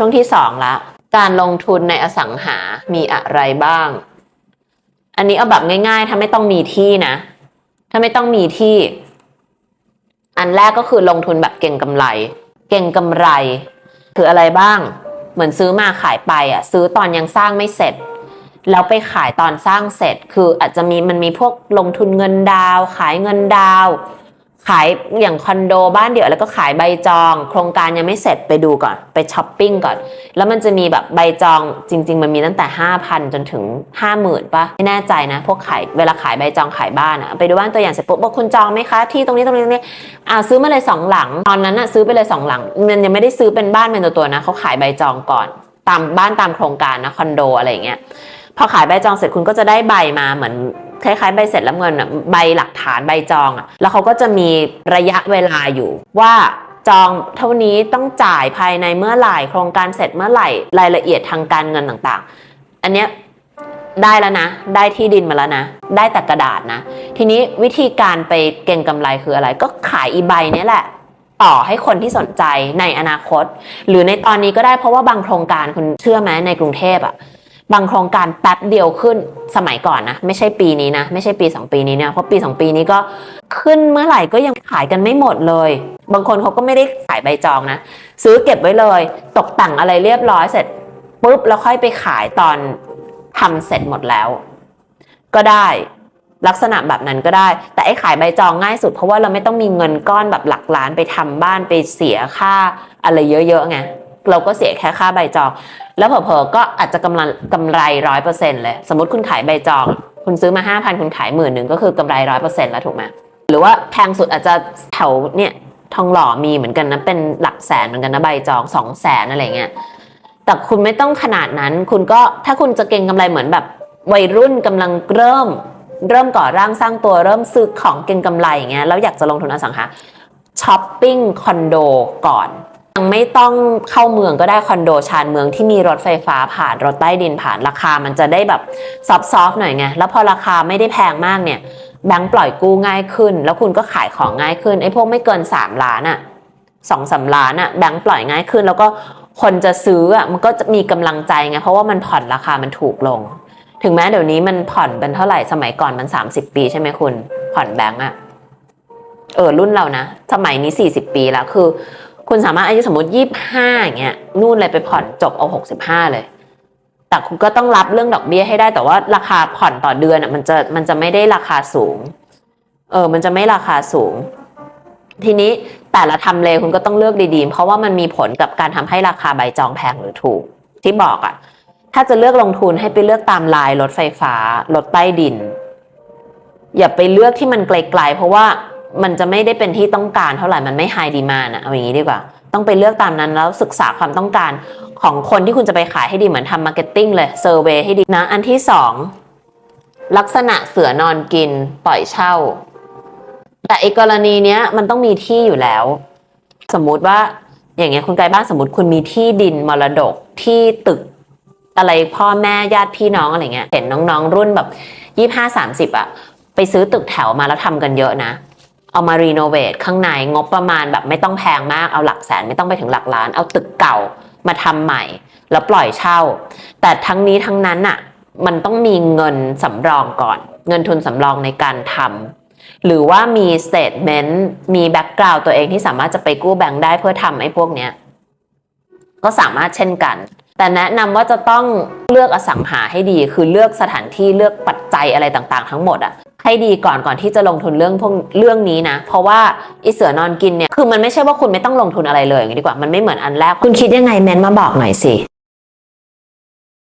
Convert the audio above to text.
ช่วงที่สองละการลงทุนในอสังหามีอะไรบ้าง อันนี้เอาแบบง่าย ๆ ถ้าไม่ต้องมีที่นะ ถ้าไม่ต้องมีที่ อันแรกก็คือลงทุนแบบเก่งกำไร เก่งกำไร คืออะไรบ้าง เหมือนซื้อมาขายไปอะ ซื้อตอนยังสร้างไม่เสร็จ แล้วไปขายตอนสร้างเสร็จ คืออาจจะมีมันมีพวกลงทุนเงินดาว ขายเงินดาว ขายอย่างคอนโดบ้านเดี่ยวแล้วก็ขายใบจอง โครงการยังไม่เสร็จไปดูก่อน ไปช้อปปิ้งก่อน แล้วมันจะมีแบบใบจองจริง ๆ มันมีตั้งแต่ 5,000 จนถึง 50,000ป่ะไม่แน่ใจนะ พวกขายเวลาขายใบจองขายบ้านอะไปดูบ้านตัวอย่างเสร็จปุ๊บบอกคุณจองไหมคะ ที่ตรงนี้ตรงนี้ตรงนี้อ่าซื้อมาเลยสองหลังตอนนั้นอะซื้อไปเลยสองหลังมันยังไม่ได้ซื้อเป็นบ้านเป็นตัวๆนะเขาขายใบจองก่อน ตามบ้านตามโครงการนะคอนโดอะไรอย่างเงี้ยพอขายใบจองเสร็จคุณก็จะได้ใบมาเหมือน คล้ายๆใบเสร็จแล้วเงินอะใบหลักฐานใบจองอะแล้วเขาก็จะมีระยะเวลาอยู่ว่าจองเท่านี้ต้องจ่ายภายในเมื่อไหร่โครงการเสร็จเมื่อไหร่รายละเอียดทางการเงินต่างๆ อันเนี้ยได้แล้วนะ ได้ที่ดินมาแล้วนะ ได้แต่กระดาษนะ ทีนี้วิธีการไปเก็งกำไรคืออะไร ก็ขายอีใบนี้แหละ ต่อให้คนที่สนใจในอนาคต หรือในตอนนี้ก็ได้เพราะว่าบางโครงการคุณเชื่อไหมในกรุงเทพอะ บางโครงการแป๊บเดียวขึ้นสมัยก่อนนะ ไม่ใช่ปีนี้นะ ไม่ใช่ปี 2 ปีนี้เนี่ยเพราะปี 2 ปีนี้ก็ขึ้นเมื่อไหร่ก็ยังขายกันไม่หมดเลย บางคนเขาก็ไม่ได้ขายใบจองนะ ซื้อเก็บไว้เลย ตกแต่งอะไรเรียบร้อยเสร็จปุ๊บแล้วค่อยไปขายตอนทำเสร็จหมดแล้ว ก็ได้ลักษณะแบบนั้นก็ได้ แต่ไอ้ขายใบจองง่ายสุดเพราะว่าเราไม่ต้องมีเงินก้อนแบบหลักล้านไปทำบ้านไปเสียค่าอะไรเยอะๆไง เราก็เสียแค่ค่าใบจอง แล้วเผลอๆก็อาจจะกำลังกำไรร้อยเปอร์เซ็นต์เลย สมมติคุณขายใบจอง คุณซื้อมาห้าพันคุณขายหมื่นหนึ่งก็คือกำไรร้อยเปอร์เซ็นต์แล้วถูกไหมหรือว่าแพงสุดอาจจะแถวเนี่ยทองหล่อมีเหมือนกันนะเป็นหลักแสนเหมือนกันนะใบจองสองแสนอะไรเงี้ยแต่คุณไม่ต้องขนาดนั้น คุณก็ถ้าคุณจะเก็งกำไรเหมือนแบบ วัยรุ่นกำลังเริ่ม เริ่มก่อร่างสร้างตัวเริ่มซื้อของเก็งกำไรอย่างเงี้ยแล้วอยากจะลงทุนอสังหาช้อปปิ้งคอนโดก่อน ยังไม่ต้องเข้าเมืองก็ได้คอนโดชานเมืองที่มีรถไฟฟ้าผ่านรถใต้ดินผ่านราคามันจะได้แบบซอฟๆหน่อยไง แล้วพอราคาไม่ได้แพงมากเนี่ยแบงก์ปล่อยกู้ง่ายขึ้น แล้วคุณก็ขายของง่ายขึ้นไอ้พวกไม่เกิน 3 ล้านอะสองสาล้านอะแบงก์ปล่อยง่ายขึ้น แล้วก็คนจะซื้ออะมันก็จะมีกำลังใจไงเพราะว่ามันผ่อนราคามันถูกลง ถึงแม้เดี๋ยวนี้มันผ่อนเป็นเท่าไหร่สมัยก่อนมัน 30 ปีใช่ไหมคุณ ผ่อนแบงก์อะเออรุ่นเรานะ สมัยนี้ 40 ปีแล้วคือ คุณสามารถอายุสมมติยี่ห้าอย่างเงี้ยนู่นเลยไปผ่อนจบเอาหกสิบห้าเลย แต่คุณก็ต้องรับเรื่องดอกเบี้ยให้ได้แต่ว่าราคาผ่อนต่อเดือนอะมันจะมันจะไม่ได้ราคาสูง เออ มันจะไม่ราคาสูง ทีนี้แต่ละทำเลคุณก็ต้องเลือกดีๆ เพราะว่ามันมีผลกับการทำให้ราคาใบจองแพงหรือถูก ที่บอกอะ ถ้าจะเลือกลงทุนให้ไปเลือกตามลายรถไฟฟ้ารถใต้ดิน อย่าไปเลือกที่มันไกลๆเพราะว่า มันจะไม่ได้เป็นที่ต้องการเท่าไหร่มันไม่ไฮดีมานะเอาอย่างนี้ดีกว่า ต้องไปเลือกตามนั้นแล้วศึกษาความต้องการของคนที่คุณจะไปขายให้ดีเหมือนทำมาร์เก็ตติ้งเลยเซอร์เวยให้ดีนะ อันที่สองลักษณะเสือนอนกินปล่อยเช่า แต่อีกกรณีเนี้ยมันต้องมีที่อยู่แล้ว สมมุติว่าอย่างเงี้ยคุณไกลบ้านสมมติคุณมีที่ดินมรดกที่ตึกอะไรพ่อแม่ญาติพี่น้องอะไรเงี้ยเห็นน้องๆ รุ่นแบบยี่ห้าสามสิบอะไปซื้อตึกแถวมาแล้วทำกันเยอะนะ เอามารีโนเวทข้างในงบประมาณแบบไม่ต้องแพงมากเอาหลักแสนไม่ต้องไปถึงหลักล้าน เอาตึกเก่ามาทำใหม่ แล้วปล่อยเช่า แต่ทั้งนี้ทั้งนั้นอะมันต้องมีเงินสำรองก่อน เงินทุนสำรองในการทำหรือว่ามีสเตทเมนต์มีแบ็กกราวด์ตัวเองที่สามารถจะไปกู้แบงค์ได้เพื่อทำไอ้พวกเนี้ยก็สามารถเช่นกัน แต่แนะนำว่าจะต้องเลือกอสังหาให้ดี คือเลือกสถานที่เลือกปัจจัยอะไรต่างๆ ทั้งหมดอะให้ดีก่อนก่อนที่จะลงทุนเรื่องพวกเรื่องนี้นะ เพราะว่าอีเสือนอนกินเนี่ยคือมันไม่ใช่ว่าคุณไม่ต้องลงทุนอะไรเลยอย่างนี้ดีกว่ามันไม่เหมือนอันแรกคุณคิดยังไงเมนมาบอกหน่อยสิ